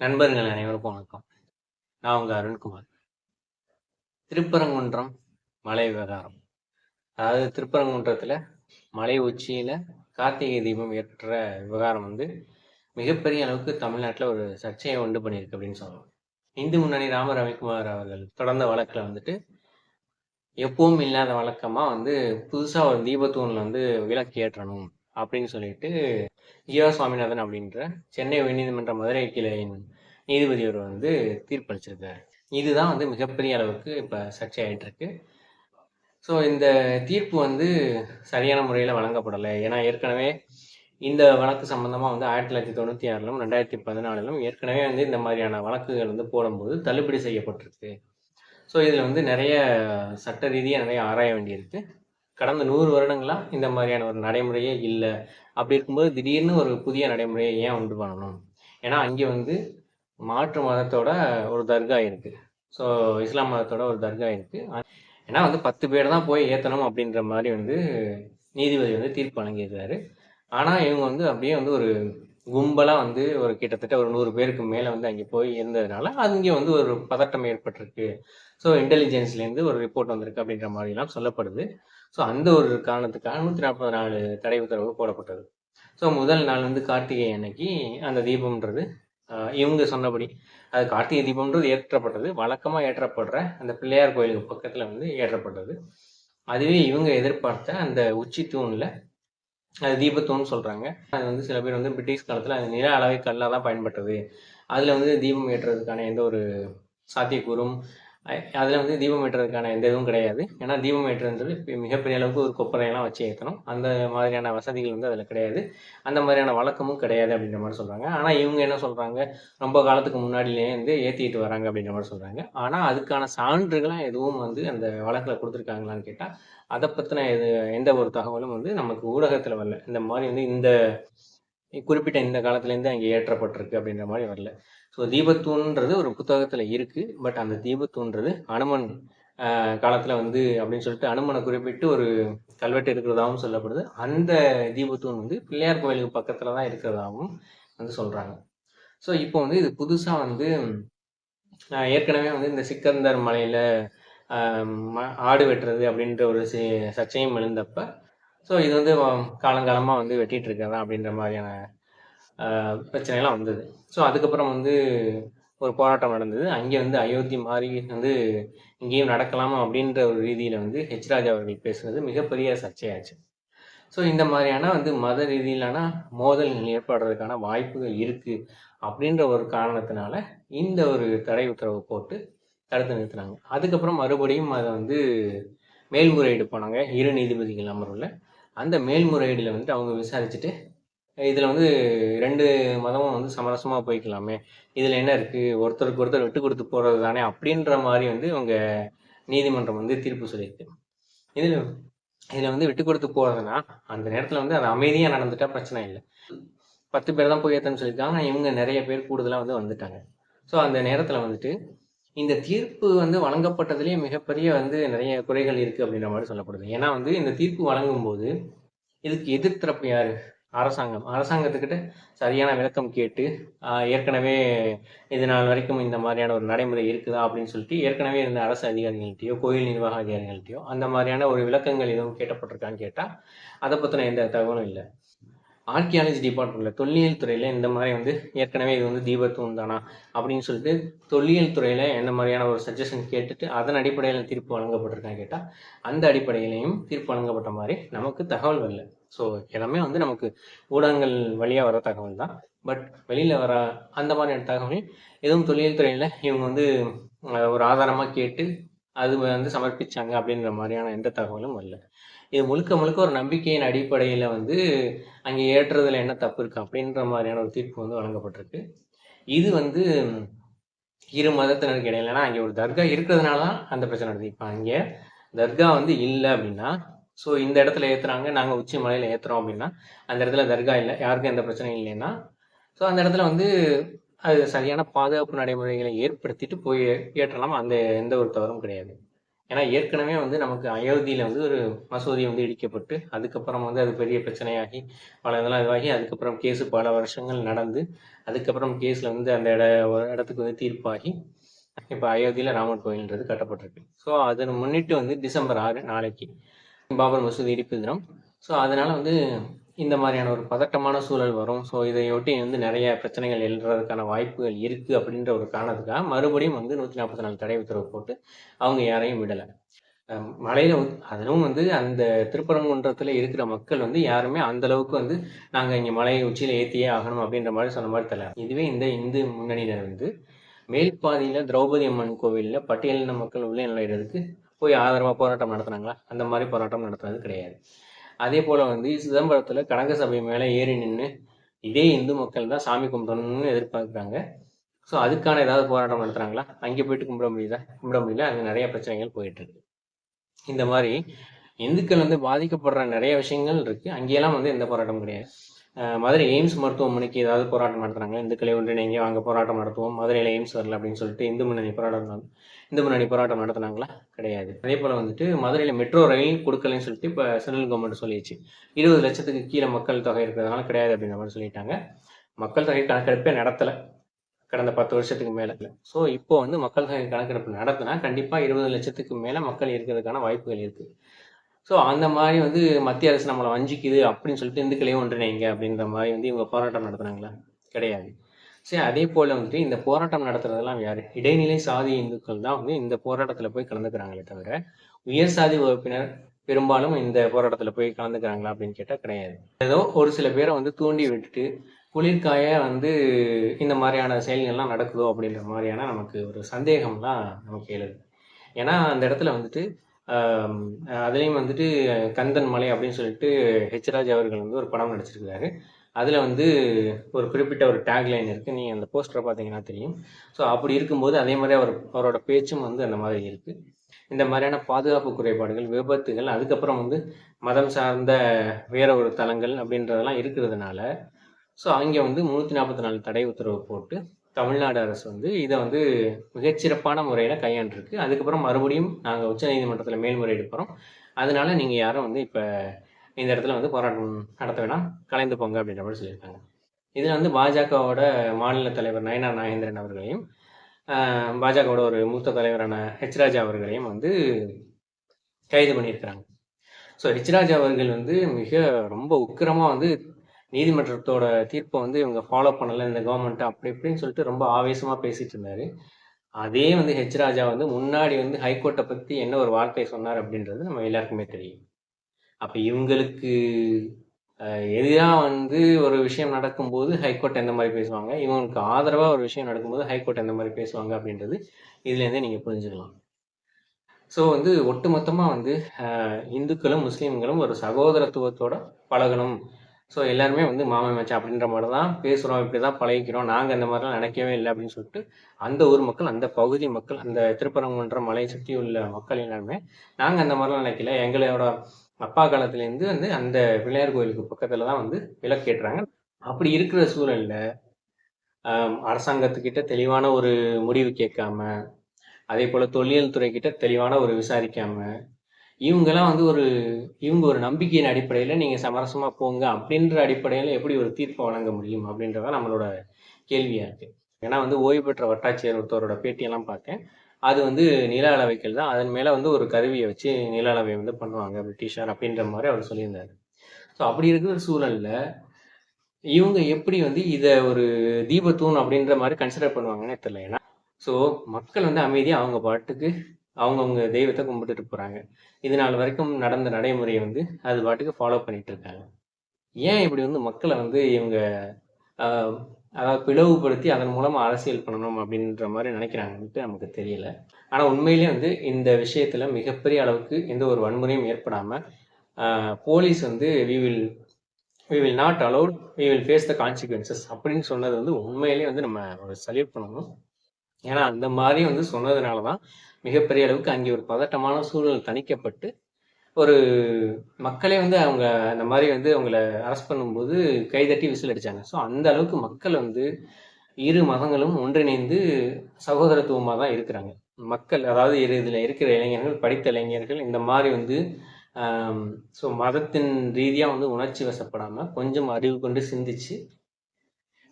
நண்பர்கள் அனைவருக்கும் வணக்கம். நான் உங்க அருண்குமார். திருப்பரங்குன்றம் மலை விவகாரம். அதாவது திருப்பரங்குன்றத்துல மலை உச்சியில கார்த்திகை தீபம் ஏற்ற விவகாரம் வந்து மிகப்பெரிய அளவுக்கு தமிழ்நாட்டில் ஒரு சர்ச்சையை உண்டு பண்ணியிருக்கு அப்படின்னு சொல்லலாம். இந்து முன்னணி ராம ரவிக்குமார் அவர்கள் தொடர்ந்த வழக்கில் வந்துட்டு எப்பவும் இல்லாத வழக்கமா வந்து புதுசாக ஒரு தீபத்தூணில் வந்து விளக்கு ஏற்றணும். அப்படின்னு சொல்லிட்டு ஜியா சுவாமிநாதன் அப்படின்ற சென்னை உயர்நீதிமன்ற மதுரை கிளையின் நீதிபதி அவர் வந்து தீர்ப்பளிச்சிருக்காரு. இதுதான் வந்து மிகப்பெரிய அளவுக்கு இப்போ சர்ச்சை இருக்கு ஸோ இந்த தீர்ப்பு வந்து சரியான முறையில் வழங்கப்படலை. ஏன்னா ஏற்கனவே இந்த வழக்கு சம்பந்தமாக வந்து ஆயிரத்தி தொள்ளாயிரத்தி தொண்ணூற்றி ஆறிலும் ரெண்டாயிரத்தி பதினாலிலும் ஏற்கனவே வந்து இந்த மாதிரியான வழக்குகள் வந்து போடும்போது தள்ளுபடி செய்யப்பட்டிருக்கு. ஸோ இதில் வந்து நிறைய சட்ட ரீதியாக நிறைய ஆராய வேண்டியிருக்கு. கடந்த நூறு வருடங்களாக இந்த மாதிரியான ஒரு நடைமுறையே இல்லை. அப்படி இருக்கும்போது திடீர்னு ஒரு புதிய நடைமுறையை ஏன் உண்டு பண்ணணும்? ஏன்னா அங்கே வந்து மாற்று மதத்தோட ஒரு தர்கா இருக்கு. ஸோ இஸ்லாம் மதத்தோட ஒரு தர்கா இருக்கு. ஏன்னா வந்து பத்து பேர் தான் போய் ஏற்றணும் அப்படின்ற மாதிரி வந்து நீதிபதி வந்து தீர்ப்பு வழங்கியிருக்காரு. ஆனால் இவங்க வந்து அப்படியே வந்து ஒரு கும்பலாக வந்து ஒரு கிட்டத்தட்ட ஒரு நூறு பேருக்கு மேலே வந்து அங்கே போய் இருந்ததுனால அங்கே வந்து ஒரு பதட்டம் ஏற்பட்டிருக்கு. ஸோ இன்டெலிஜென்ஸ்லேருந்து ஒரு ரிப்போர்ட் வந்திருக்கு அப்படின்ற மாதிரிலாம் சொல்லப்படுது. ஸோ அந்த ஒரு காரணத்துக்காக நூற்றி நாற்பது நாலு தடை உத்தரவு போடப்பட்டது. ஸோ முதல் நாள் வந்து கார்த்திகை அன்னைக்கு அந்த தீபம்ன்றது இவங்க சொன்னபடி. அது கார்த்திகை தீபம்ன்றது ஏற்றப்பட்டது. வழக்கமாக ஏற்றப்படுற அந்த பிள்ளையார் கோயிலுக்கு பக்கத்தில் வந்து ஏற்றப்பட்டது. அதுவே இவங்க எதிர்பார்த்த அந்த உச்சி தூணில் அது தீபத்தூன்னு சொல்கிறாங்க அது வந்து சில பேர் வந்து பிரிட்டிஷ் காலத்தில் அது நில அளவை கல்லாக தான் பயன்பட்டது. அதில் வந்து தீபம் ஏற்றுறதுக்கான எந்த ஒரு சாத்தியக்கூறும் அதில் வந்து தீபம் ஏற்றுறதுக்கான எந்த இதுவும் கிடையாது. ஏன்னா தீபம் ஏற்றுன்றது மிகப்பெரிய அளவுக்கு ஒரு கொப்பரையெல்லாம் வச்சு ஏற்றணும் அந்த மாதிரியான வசதிகள் வந்து அதில் கிடையாது. அந்த மாதிரியான வழக்கமும் கிடையாது அப்படின்ற மாதிரி சொல்கிறாங்க ஆனால் இவங்க என்ன சொல்கிறாங்க ரொம்ப காலத்துக்கு முன்னாடியிலேயே வந்து ஏற்றிட்டு வராங்க அப்படின்ற மாதிரி சொல்கிறாங்க ஆனால் அதுக்கான சான்றுகளாக எதுவும் வந்து அந்த வழக்கில் கொடுத்துருக்காங்களான்னு கேட்டால் அதை பற்றின எது எந்த ஒரு தகவலும் வந்து நமக்கு ஊடகத்தில் வரல. இந்த மாதிரி வந்து இந்த குறிப்பிட்ட இந்த காலத்துலேருந்து அங்கே ஏற்றப்பட்டிருக்கு அப்படின்ற மாதிரி வரல. ஸோ தீபத்தூன்றது ஒரு புத்தகத்தில் இருக்குது பட் அந்த தீபத்தூன்றது அனுமன் காலத்தில் வந்து அப்படின்னு சொல்லிட்டு அனுமனை குறிப்பிட்டு ஒரு கல்வெட்டு இருக்கிறதாகவும் சொல்லப்படுது. அந்த தீபத்தூன் வந்து பிள்ளையார் கோயிலுக்கு பக்கத்தில் தான் இருக்கிறதாகவும் வந்து சொல்கிறாங்க ஸோ இப்போ வந்து இது புதுசாக வந்து ஏற்கனவே வந்து இந்த சிக்கந்தர் மலையில் ஆடு வெட்டுறது அப்படின்ற ஒரு சர்ச்சையும் எழுந்தப்ப ஸோ இது வந்து காலங்காலமாக வந்து வெட்டிகிட்டு இருக்கிறதா அப்படின்ற மாதிரியான பிரச்சனைலாம் வந்தது. ஸோ அதுக்கப்புறம் வந்து ஒரு போராட்டம் நடந்தது. அங்கே வந்து அயோத்தி மாதிரி வந்து இங்கேயும் நடக்கலாமா அப்படின்ற ஒரு ரீதியில் வந்து ஹெச் ராஜா அவர்கள் பேசுனது மிகப்பெரிய சர்ச்சையாச்சு. ஸோ இந்த மாதிரியான வந்து மத ரீதியிலான மோதல்கள் ஏற்படுறதுக்கான வாய்ப்புகள் இருக்குது அப்படின்ற ஒரு காரணத்தினால இந்த ஒரு தடை உத்தரவு போட்டு தடுத்து நிறுத்தினாங்க. அதுக்கப்புறம் மறுபடியும் அதை வந்து மேல்முறையீடு போனாங்க இரு நீதிபதிகள் அமர்வில். அந்த மேல்முறையீடில் வந்துட்டு அவங்க விசாரிச்சுட்டு இதில் வந்து ரெண்டு மதமும் வந்து சமரசமாக போய்க்கலாமே. இதில் என்ன இருக்குது ஒருத்தருக்கு ஒருத்தர் விட்டு கொடுத்து போகிறது தானே அப்படின்ற மாதிரி வந்து அவங்க நீதிமன்றம் வந்து தீர்ப்பு சொல்லியிருக்கு. இதில் இதில் வந்து விட்டு கொடுத்து போகிறதுனா அந்த நேரத்தில் வந்து அது அமைதியாக நடந்துட்டா பிரச்சனை இல்லை. பத்து பேர் தான் போய் ஏற்றன்னு சொல்லியிருக்காங்க. இவங்க நிறைய பேர் கூடுதலாக வந்து வந்துட்டாங்க. ஸோ அந்த நேரத்தில் வந்துட்டு இந்த தீர்ப்பு வந்து வழங்கப்பட்டதுலேயே மிகப்பெரிய வந்து நிறைய குறைகள் இருக்குது அப்படின்ற மாதிரி சொல்லப்படுது. ஏன்னா வந்து இந்த தீர்ப்பு வழங்கும் போது இதுக்கு எதிர்த்தரப்பு யாரு? அரசாங்கம். அரசாங்கத்துக்கிட்ட சரியான விளக்கம் கேட்டு ஏற்கனவே இது நாள் வரைக்கும் இந்த மாதிரியான ஒரு நடைமுறை இருக்குதா அப்படின்னு சொல்லிட்டு ஏற்கனவே இருந்த அரசு அதிகாரிகள்கிட்டயோ கோயில் நிர்வாக அதிகாரிகள்கிட்டயோ அந்த மாதிரியான ஒரு விளக்கங்கள் எதுவும் கேட்டப்பட்டிருக்கான்னு கேட்டால் அதை பற்றின எந்த தகவலும் இல்லை. ஆர்கியாலஜி டிபார்ட்மெண்ட்ல தொல்லியல் துறையில இந்த மாதிரி வந்து ஏற்கனவே இது வந்து தீபத்துவம் தானா அப்படின்னு சொல்லிட்டு தொல்லியல் துறையில எந்த மாதிரியான ஒரு சஜஷன் கேட்டுட்டு அதன் அடிப்படையில் தீர்ப்பு வழங்கப்பட்டிருக்கான்னு கேட்டால் அந்த அடிப்படையிலையும் தீர்ப்பு வழங்கப்பட்ட மாதிரி நமக்கு தகவல் வரல. ஸோ எல்லாமே வந்து நமக்கு ஊடகங்கள் வழியாக வர தகவல் தான். பட் வெளியில் வர அந்த மாதிரியான தகவல் எதுவும் தொழில் துறையில் இவங்க வந்து ஒரு ஆதாரமாக கேட்டு அது வந்து சமர்ப்பிச்சாங்க அப்படின்ற மாதிரியான எந்த தகவலும் வரல இது முழுக்க முழுக்க ஒரு நம்பிக்கையின் அடிப்படையில் வந்து அங்கே ஏற்றுறதுல என்ன தப்பு இருக்குது அப்படின்ற மாதிரியான ஒரு தீர்ப்பு வந்து வழங்கப்பட்டிருக்கு. இது வந்து இரு மதத்தினருக்கு இடையிலனா அங்கே ஒரு தர்கா இருக்கிறதுனால தான் அந்த பிரச்சனை நடந்தது இப்போ அங்கே தர்கா வந்து இல்லை அப்படின்னா ஸோ இந்த இடத்துல ஏற்றுறாங்க நாங்கள் உச்சி மலையில் ஏற்றுறோம் அப்படின்னா அந்த இடத்துல தர்கா இல்லை யாருக்கும் எந்த பிரச்சனையும் இல்லைன்னா ஸோ அந்த இடத்துல வந்து அது சரியான பாதுகாப்பு நடைமுறைகளை ஏற்படுத்திட்டு போய் ஏற்றலாம். அந்த எந்த ஒரு தவறும் கிடையாது. ஏன்னா ஏற்கனவே வந்து நமக்கு அயோத்தியில் வந்து ஒரு மசூதி வந்து இடிக்கப்பட்டு அதுக்கப்புறம் வந்து அது பெரிய பிரச்சனையாகி பல இதெல்லாம் இதுவாகி அதுக்கப்புறம் கேஸு பல வருஷங்கள் நடந்து அதுக்கப்புறம் கேஸில் வந்து அந்த இட ஒரு இடத்துக்கு வந்து தீர்ப்பாகி இப்போ அயோத்தியில் ராமர் கோயில்ன்றது கட்டப்பட்டிருக்கு. ஸோ அதை முன்னிட்டு வந்து டிசம்பர் ஆறு நாளைக்கு பாபர் மசூதி இடிப்பு தினம். ஸோ அதனால் வந்து இந்த மாதிரியான ஒரு பதட்டமான சூழல் வரும். ஸோ இதையொட்டி வந்து நிறைய பிரச்சனைகள் எழுறதுக்கான வாய்ப்புகள் இருக்குது அப்படின்ற ஒரு காரணத்துக்காக மறுபடியும் வந்து நூற்றி நாற்பத்தி நாலு தடை உத்தரவு போட்டு அவங்க யாரையும் விடலை. மலையில் அதுவும் வந்து அந்த திருப்பரங்குன்றத்தில் இருக்கிற மக்கள் வந்து யாருமே அந்த அளவுக்கு வந்து நாங்கள் இங்கே மலையை உச்சியில் ஏற்றியே ஆகணும் அப்படின்ற மாதிரி சொன்ன மாதிரி தெரியல. இதுவே இந்த இந்து முன்னணியினர் வந்து மேல்பாதியில் திரௌபதி அம்மன் கோவிலில் பட்டியலின மக்கள் உள்ளே நுழையிறதுக்கு போய் ஆதரவாக போராட்டம் நடத்துனாங்களா? அந்த மாதிரி போராட்டம் நடத்துனது கிடையாது. அதே போல் வந்து சிதம்பரத்தில் கனக சபை மேலே ஏறி நின்று இதே இந்து மக்கள் தான் சாமி கும்பிடணும்னு எதிர்பார்க்குறாங்க. ஸோ அதுக்கான ஏதாவது போராட்டம் நடத்துகிறாங்களா அங்கே போயிட்டு கும்பிட முடியுதா? கும்பிட முடியல. அங்கே நிறைய பிரச்சனைகள் போயிட்டு இருக்கு. இந்த மாதிரி இந்துக்கள் வந்து பாதிக்கப்படுற நிறைய விஷயங்கள் இருக்கு. அங்கேயெல்லாம் வந்து எந்த போராட்டமும் கிடையாது. மதுரை எய்ம்ஸ் மருத்துவமனைக்கு ஏதாவது போராட்டம் நடத்துறாங்க இந்துக்களை ஒன்றிணைங்க வாங்க போராட்டம் நடத்துவோம்? மதுரையில் எய்ம்ஸ் வரல அப்படின்னு சொல்லிட்டு இந்து முன்னணி போராட்டம் இந்து முன்னணி போராட்டம் நடத்தினாங்களா? கிடையாது. அதே போல் வந்துட்டு மதுரையில் மெட்ரோ ரயில் கொடுக்கலன்னு சொல்லிட்டு இப்போ சென்ட்ரல் கவர்மெண்ட் சொல்லிடுச்சு. இருபது லட்சத்துக்கு கீழே மக்கள் தொகை இருக்கிறதுனால கிடையாது அப்படின்ற மாதிரி சொல்லிட்டாங்க. மக்கள் தொகை கணக்கெடுப்பே நடத்தலை. கடந்த பத்து வருஷத்துக்கு மேலே. ஸோ இப்போ வந்து மக்கள் தொகை கணக்கெடுப்பு நடத்தினா கண்டிப்பாக இருபது லட்சத்துக்கு மேலே மக்கள் இருக்கிறதுக்கான வாய்ப்புகள் இருக்குது ஸோ அந்த மாதிரி வந்து மத்திய அரசு நம்மளை வஞ்சிக்குது அப்படின்னு சொல்லிட்டு இந்துக்களையும் ஒன்றிணைங்க அப்படின்ற மாதிரி வந்து இவங்க போராட்டம் நடத்துனாங்களா கிடையாது. சரி அதே போல் வந்துட்டு இந்த போராட்டம் நடத்துறதெல்லாம் யார்? இடைநிலை சாதி இந்துக்கள் தான் வந்து இந்த போராட்டத்தில் போய் கலந்துக்கிறாங்களே தவிர உயர் சாதி வகுப்பினர் பெரும்பாலும் இந்த போராட்டத்தில் போய் கலந்துக்கிறாங்களா அப்படின்னு கேட்டால் கிடையாது. ஏதோ ஒரு சில பேரை வந்து தூண்டி விட்டுட்டு குளிர்காய வந்து இந்த மாதிரியான செயல்கள்லாம் நடக்குதோ அப்படின்ற மாதிரியான நமக்கு ஒரு சந்தேகம்லாம் நமக்கு எழுது. ஏன்னா அந்த இடத்துல வந்துட்டு அதுலேயும் வந்துட்டு கந்தன் மலை அப்படின்னு சொல்லிட்டு ஹெச்ராஜ் அவர்கள் வந்து ஒரு படம் நடிச்சிருக்காரு. அதில் வந்து ஒரு குறிப்பிட்ட ஒரு டேக்லைன் இருக்குது நீங்கள் அந்த போஸ்டரை பார்த்தீங்கன்னா தெரியும். ஸோ அப்படி இருக்கும்போது அதே மாதிரி அவர் அவரோட பேச்சும் வந்து அந்த மாதிரி இருக்குது இந்த மாதிரியான பாதுகாப்பு குறைபாடுகள் விபத்துகள் அதுக்கப்புறம் வந்து மதம் சார்ந்த வேற ஒரு தலங்கள் அப்படின்றதெல்லாம் இருக்கிறதுனால ஸோ அங்கே வந்து முந்நூற்றி நாற்பத்தி நாலு தடை உத்தரவு போட்டு தமிழ்நாடு அரசு வந்து இதை வந்து மிகச்சிறப்பான முறையில் கையாண்டுருக்கு. அதுக்கப்புறம் மறுபடியும் நாங்கள் உச்சநீதிமன்றத்தில் மேல்முறையீடு போகிறோம் அதனால நீங்கள் யாரும் வந்து இப்போ இந்த இடத்துல வந்து போராட்டம் நடத்த வேணாம். கலைந்து போங்க அப்படின்ற மாதிரி சொல்லியிருக்காங்க. இதில் வந்து பாஜகவோட மாநில தலைவர் நயனா நாகேந்திரன் அவர்களையும் பாஜகவோட ஒரு மூத்த தலைவரான ஹெச்ராஜா அவர்களையும் வந்து கைது பண்ணியிருக்கிறாங்க. ஸோ ஹெச்ராஜா அவர்கள் வந்து மிக ரொம்ப உக்கிரமாக வந்து நீதிமன்றத்தோட தீர்ப்பை வந்து இவங்க ஃபாலோ பண்ணலை இந்த கவர்மெண்ட் அப்படி இப்படின்னு சொல்லிட்டு ரொம்ப ஆவேசமாக பேசிட்டு இருந்தாரு. அதே வந்து ஹெச் ராஜா வந்து முன்னாடி வந்து ஹைகோர்ட்டை பற்றி என்ன ஒரு வார்த்தை சொன்னார் அப்படின்றது நம்ம எல்லாருக்குமே தெரியும். அப்போ இவங்களுக்கு எதிராக வந்து ஒரு விஷயம் நடக்கும்போது ஹைகோர்ட் எந்த மாதிரி பேசுவாங்க? இவங்களுக்கு ஆதரவாக ஒரு விஷயம் நடக்கும்போது ஹைகோர்ட் எந்த மாதிரி பேசுவாங்க அப்படின்றது இதுலேருந்தே நீங்கள் புரிஞ்சுக்கலாம். ஸோ வந்து ஒட்டுமொத்தமாக வந்து இந்துக்களும் முஸ்லீம்களும் ஒரு சகோதரத்துவத்தோட பழகணும். ஸோ எல்லாருமே வந்து மாமன் மச்சான் அப்படின்ற மாதிரி தான் பேசுகிறோம் இப்படி தான் பழகிக்கிறோம். நாங்கள் அந்த மாதிரிலாம் நினைக்கவே இல்லை அப்படின்னு சொல்லிட்டு அந்த ஊர் மக்கள் அந்த பகுதி மக்கள் அந்த திருப்பரங்குன்ற மலையை சுற்றி உள்ள மக்கள் எல்லாருமே நாங்கள் அந்த மாதிரிலாம் நினைக்கல. எங்களோட அப்பா காலத்துலேருந்து வந்து அந்த பிள்ளையார் கோயிலுக்கு பக்கத்தில் தான் வந்து விளக்கேற்றுறாங்க அப்படி இருக்கிற சூழலில் அரசாங்கத்துக்கிட்ட தெளிவான ஒரு முடிவு கேட்காம அதே போல் தொல்லியல் துறைக்கிட்ட தெளிவான ஒரு விசாரிக்காமல் இவங்கெல்லாம் வந்து ஒரு இவங்க ஒரு நம்பிக்கையின் அடிப்படையில் நீங்கள் சமரசமாக போங்க அப்படின்ற அடிப்படையில் எப்படி ஒரு தீர்ப்பை வழங்க முடியும் அப்படின்றத நம்மளோட கேள்வியாக இருக்குது ஏன்னா வந்து ஓய்வு பெற்ற வட்டாட்சியர் ஒருத்தரோட பேட்டியெல்லாம் பார்த்தேன். அது வந்து நில அளவைகள் தான். அதன் மேலே வந்து ஒரு கருவியை வச்சு நில அளவை வந்து பண்ணுவாங்க பிரிட்டிஷார் அப்படின்ற மாதிரி அவர் சொல்லியிருந்தார். ஸோ அப்படி இருக்கிற சூழலில் இவங்க எப்படி வந்து இதை ஒரு தீபத்தூண் அப்படின்ற மாதிரி கன்சிடர் பண்ணுவாங்கன்னே தெரியல. ஏன்னா ஸோ மக்கள் வந்து அமைதியாக அவங்க பாட்டுக்கு அவங்கவுங்க தெய்வத்தை கும்பிட்டுட்டு போகிறாங்க இது நாள் வரைக்கும் நடந்த நடைமுறையை வந்து அது பாட்டுக்கு ஃபாலோ பண்ணிட்டு இருக்காங்க. ஏன் இப்படி வந்து மக்களை வந்து இவங்க அதாவது பிளவுபடுத்தி அதன் மூலமாக அரசியல் பண்ணணும் அப்படின்ற மாதிரி நினைக்கிறாங்கன்ட்டு நமக்கு தெரியல. ஆனால் உண்மையிலேயே வந்து இந்த விஷயத்தில் மிகப்பெரிய அளவுக்கு எந்த ஒரு வன்முறையும் ஏற்படாமல் போலீஸ் வந்து we will we will not allowed we will face the consequences அப்படின்னு சொன்னது வந்து உண்மையிலேயே வந்து நம்ம சல்யூட் பண்ணணும். ஏன்னா அந்த மாதிரி வந்து சொன்னதுனால தான் மிகப்பெரிய அளவுக்கு அங்கே ஒரு பதட்டமான சூழல் தணிக்கப்பட்டு ஒரு மக்களே வந்து அவங்க அந்த மாதிரி வந்து அவங்கள அரெஸ்ட் பண்ணும்போது கைதட்டி விசில் அடித்தாங்க ஸோ அந்த அளவுக்கு மக்கள் வந்து இரு மதங்களும் ஒன்றிணைந்து சகோதரத்துவமாக தான் இருக்கிறாங்க. மக்கள் அதாவது இரு இதில் இருக்கிற இளைஞர்கள் படித்த இளைஞர்கள் இந்த மாதிரி வந்து ஸோ மதத்தின் ரீதியாக வந்து உணர்ச்சி வசப்படாமல் கொஞ்சம் அறிவு கொண்டு சிந்திச்சு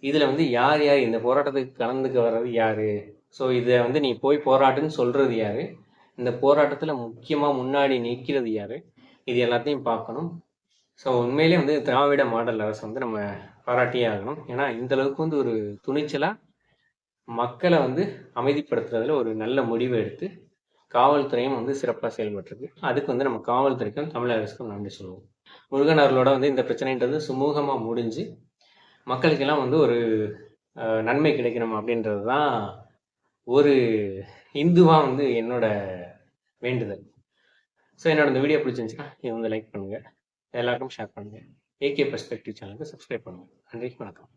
இதில் வந்து யார் யார் இந்த போராட்டத்துக்கு கலந்துக்க வர்றது யார்? ஸோ இதை வந்து நீ போய் போராட்டுன்னு சொல்கிறது யார்? இந்த போராட்டத்தில் முக்கியமாக முன்னாடி நிற்கிறது யார்? இது எல்லாத்தையும் பார்க்கணும். ஸோ உண்மையிலே வந்து திராவிட மாடல் அரசு வந்து நம்ம பாராட்டியே ஆகணும். ஏன்னா இந்த அளவுக்கு வந்து ஒரு துணிச்சலாக மக்களை வந்து அமைதிப்படுத்துறதுல ஒரு நல்ல முடிவை எடுத்து காவல்துறையும் வந்து சிறப்பாக செயல்பட்டுருக்கு. அதுக்கு வந்து நம்ம காவல்துறைக்கும் தமிழக அரசுக்கும் நன்றி சொல்லுவோம். முருகன் அவர்களோட வந்து இந்த பிரச்சனைன்றது சுமூகமாக முடிஞ்சு மக்களுக்கெல்லாம் வந்து ஒரு நன்மை கிடைக்கணும் அப்படின்றது தான் ஒரு இந்துவாக வந்து என்னோட வேண்டுதல். ஸோ என்னோட இந்த வீடியோ பிடிச்சிருந்துச்சுன்னா இதை வந்து லைக் பண்ணுங்கள் எல்லாருக்கும் ஷேர் பண்ணுங்கள் ஏகே பெர்ஸ்பெக்டிவ் சேனலுக்கு சப்ஸ்கிரைப் பண்ணுங்கள் நன்றி வணக்கம்.